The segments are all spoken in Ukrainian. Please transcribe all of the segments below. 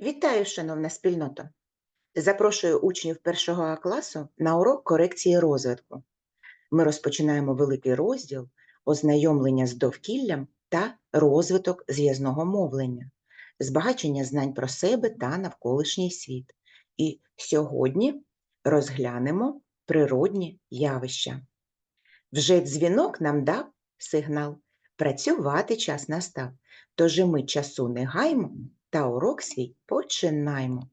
Вітаю, шановна спільнота! Запрошую учнів першого класу на урок корекції розвитку. Ми розпочинаємо великий розділ ознайомлення з довкіллям та розвиток зв'язного мовлення, збагачення знань про себе та навколишній світ. І сьогодні розглянемо природні явища. Вже дзвінок нам дав сигнал. Працювати час настав, тож і ми часу не гаймо та урок свій починаємо.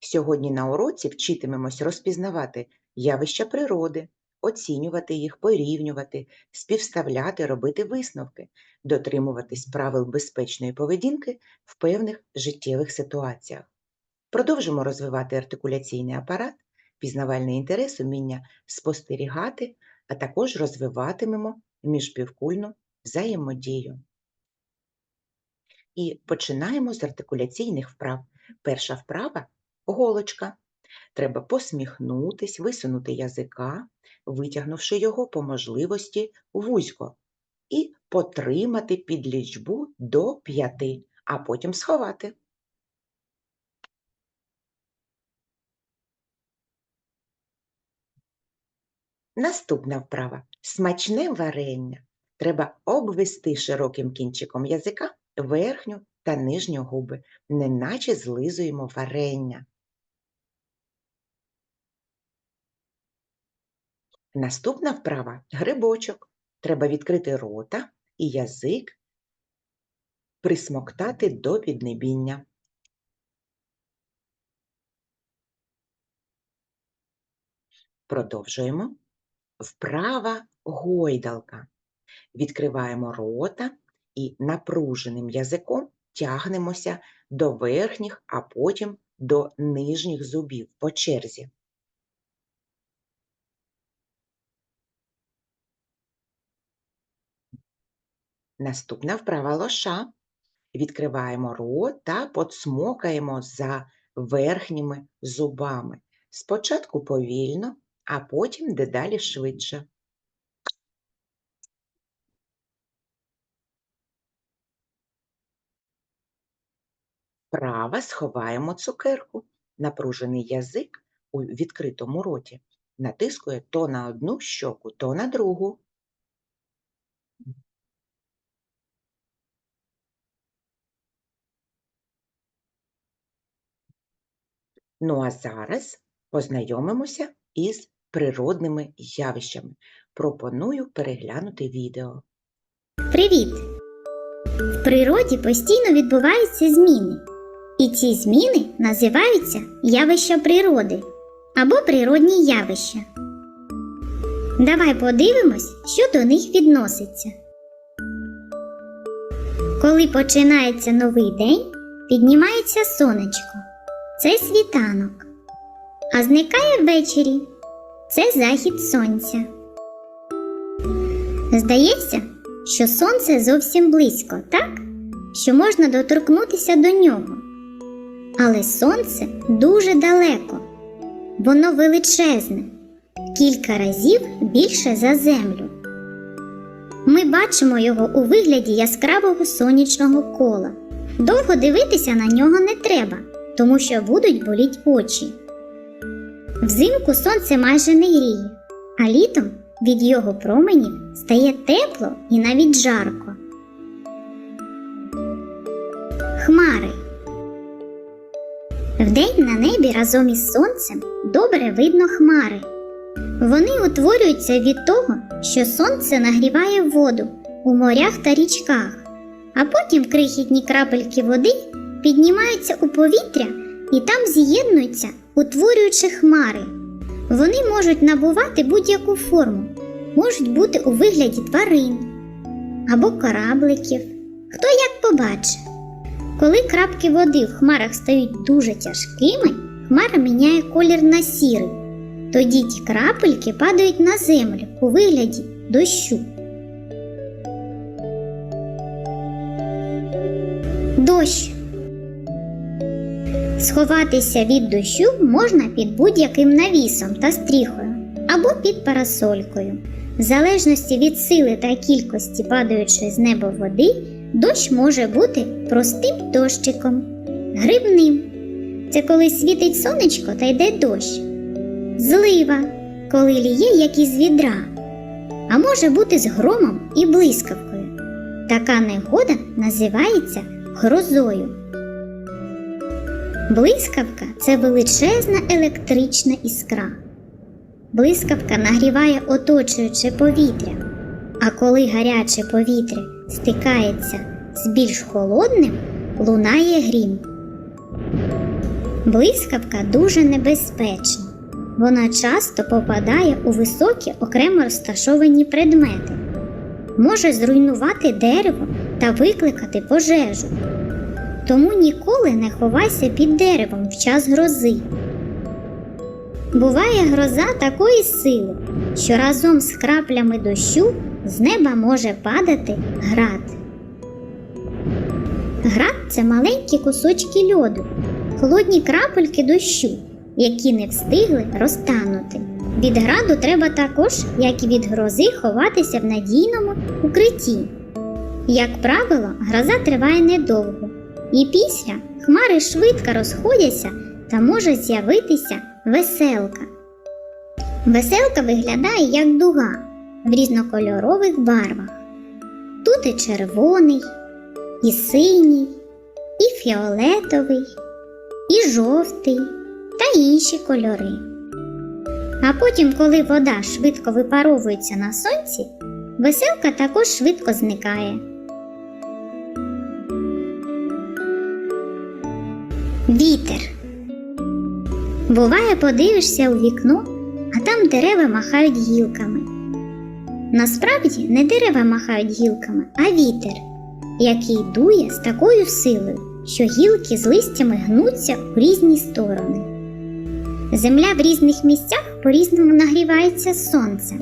Сьогодні на уроці вчитимемось розпізнавати явища природи, оцінювати їх, порівнювати, співставляти, робити висновки, дотримуватись правил безпечної поведінки в певних життєвих ситуаціях. Продовжимо розвивати артикуляційний апарат, пізнавальний інтерес, уміння спостерігати, а також розвиватимемо міжпівкульну взаємодію. І починаємо з артикуляційних вправ. Перша вправа голочка. Треба посміхнутись, висунути язика, витягнувши його по можливості вузько, і потримати під лічбу до п'яти, а потім сховати. Наступна вправа смачне варення. Треба обвести широким кінчиком язика верхню та нижню губи, неначе злизуємо варення. Наступна вправа грибочок. Треба відкрити рота і язик присмоктати до піднебіння. Продовжуємо. Вправа гойдалка. Відкриваємо рота і напруженим язиком тягнемося до верхніх, а потім до нижніх зубів по черзі. Наступна вправа лоша. Відкриваємо рот та подсмокаємо за верхніми зубами. Спочатку повільно, а потім дедалі швидше. Вправо сховаємо цукерку. Напружений язик у відкритому роті натискує то на одну щоку, то на другу. Ну а зараз познайомимося із природними явищами. Пропоную переглянути відео. Привіт! В природі постійно відбуваються зміни. І ці зміни називаються явища природи або природні явища. Давай подивимось, що до них відноситься. Коли починається новий день, піднімається сонечко. Це світанок. А зникає ввечері. Це захід сонця. Здається, що сонце зовсім близько, так? Що можна доторкнутися до нього. Але сонце дуже далеко, воно величезне, кілька разів більше за землю. Ми бачимо його у вигляді яскравого сонячного кола. Довго дивитися на нього не треба, тому що будуть боліть очі. Взимку сонце майже не гріє, а літом від його променів стає тепло і навіть жарко. Хмари. Вдень на небі разом із сонцем добре видно хмари. Вони утворюються від того, що сонце нагріває воду у морях та річках, а потім крихітні крапельки води піднімаються у повітря і там з'єднуються, утворюючи хмари. Вони можуть набувати будь-яку форму, можуть бути у вигляді тварин або корабликів. Хто як побачить. Коли крапки води в хмарах стають дуже тяжкими, хмара міняє колір на сірий. Тоді ті крапельки падають на землю у вигляді дощу. Дощ. Сховатися від дощу можна під будь-яким навісом та стріхою або під парасолькою. В залежності від сили та кількості падаючої з неба води, дощ може бути простим дощиком Грибним це коли світить сонечко та йде дощ. Злива, коли ліє як із відра. А може бути з громом і блискавкою. Така негода називається грозою. Блискавка це величезна електрична іскра. Блискавка нагріває оточуюче повітря, а коли гаряче повітря стикається з більш холодним, лунає грім. Блискавка дуже небезпечна. Вона часто попадає у високі окремо розташовані предмети, може зруйнувати дерево та викликати пожежу. Тому ніколи не ховайся під деревом в час грози. Буває гроза такої сили, що разом з краплями дощу з неба може падати град. Град це маленькі кусочки льоду, холодні крапельки дощу, які не встигли розтанути. Від граду треба також, як і від грози, ховатися в надійному укритті. Як правило, гроза триває недовго, і після хмари швидко розходяться та може з'явитися веселка. Веселка виглядає як дуга в різнокольорових барвах. Тут і червоний, і синій, і фіолетовий, і жовтий та інші кольори. А потім, коли вода швидко випаровується на сонці, веселка також швидко зникає. Вітер. Буває, подивишся у вікно, а там дерева махають гілками. Насправді не дерева махають гілками, а вітер, який дує з такою силою, що гілки з листями гнуться у різні сторони. Земля в різних місцях по-різному нагрівається сонцем.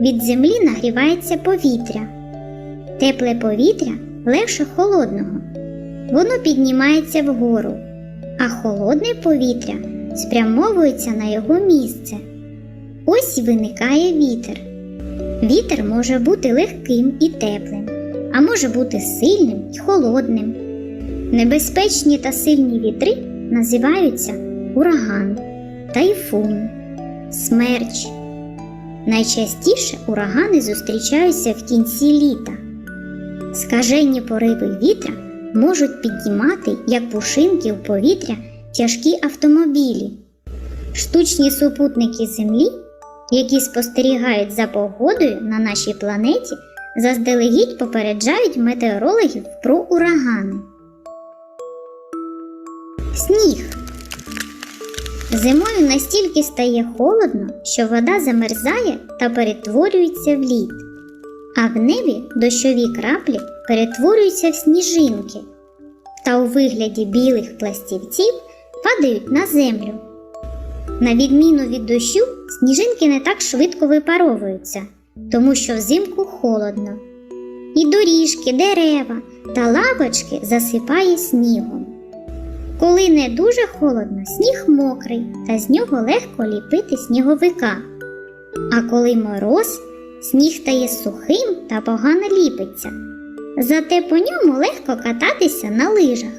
Від землі нагрівається повітря. Тепле повітря легше холодного. Воно піднімається вгору, а холодне повітря спрямовується на його місце. Ось виникає вітер. Вітер може бути легким і теплим, а може бути сильним і холодним. Небезпечні та сильні вітри називаються ураган, тайфун, смерч. Найчастіше урагани зустрічаються в кінці літа. Скажені пориви вітра можуть піднімати, як пушинки в повітря, тяжкі автомобілі. Штучні супутники Землі, які спостерігають за погодою на нашій планеті, заздалегідь попереджають метеорологів про урагани. Сніг. Зимою настільки стає холодно, що вода замерзає та перетворюється в лід, а в небі дощові краплі перетворюються в сніжинки та у вигляді білих пластівців падають на землю. На відміну від дощу, сніжинки не так швидко випаровуються, тому що взимку холодно. І доріжки, дерева та лавочки засипає снігом. Коли не дуже холодно, сніг мокрий, та з нього легко ліпити сніговика. А коли мороз, сніг стає сухим та погано ліпиться. Зате по ньому легко кататися на лижах.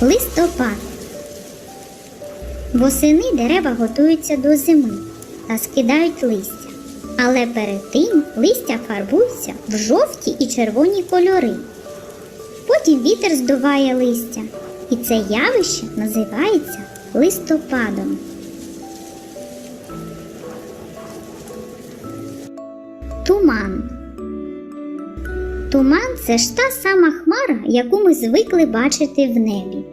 Листопад. Восени дерева готуються до зими та скидають листя. Але перед тим листя фарбуються в жовті і червоні кольори. Потім вітер здуває листя, і це явище називається листопадом. Туман. Туман це ж та сама хмара, яку ми звикли бачити в небі.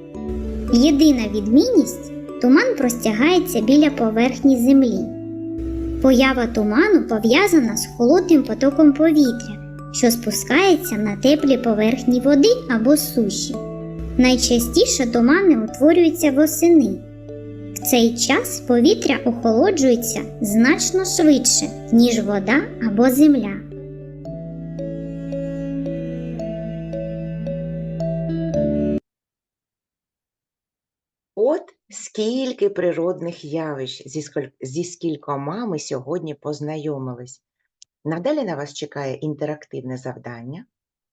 Єдина відмінність туман простягається біля поверхні землі. Поява туману пов'язана з холодним потоком повітря, що спускається на теплі поверхні води або суші. Найчастіше тумани утворюються восени. В цей час повітря охолоджується значно швидше, ніж вода або земля. Скільки природних явищ зі, скількома ми сьогодні познайомились. Надалі на вас чекає інтерактивне завдання.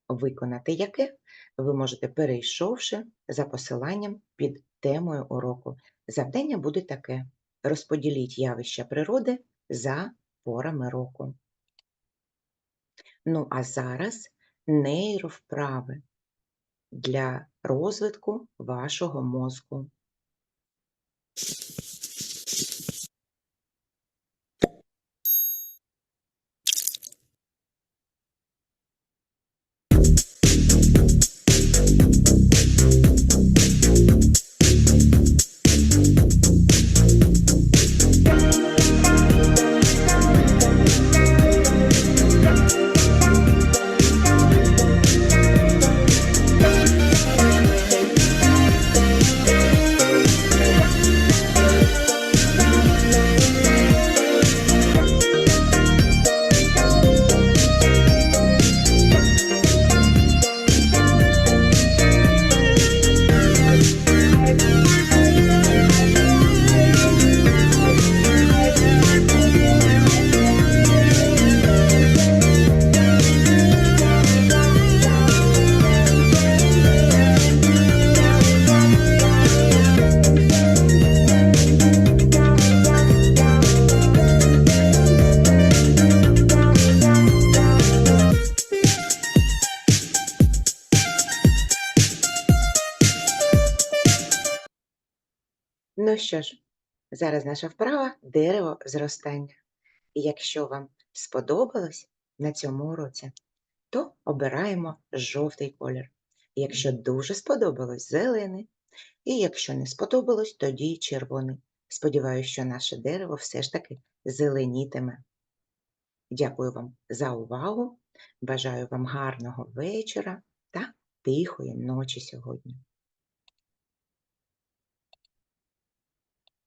виконати яке ви можете, перейшовши за посиланням під темою уроку. Завдання буде таке: розподіліть явища природи за порами року. Ну, а зараз нейровправи для розвитку вашого мозку. Ну що ж, зараз наша вправа дерево зростання. І якщо вам сподобалось на цьому уроці, то обираємо жовтий колір. Якщо дуже сподобалось зелений, і якщо не сподобалось, тоді червоний. Сподіваюся, що наше дерево все ж таки зеленітиме. Дякую вам за увагу. Бажаю вам гарного вечора та тихої ночі сьогодні.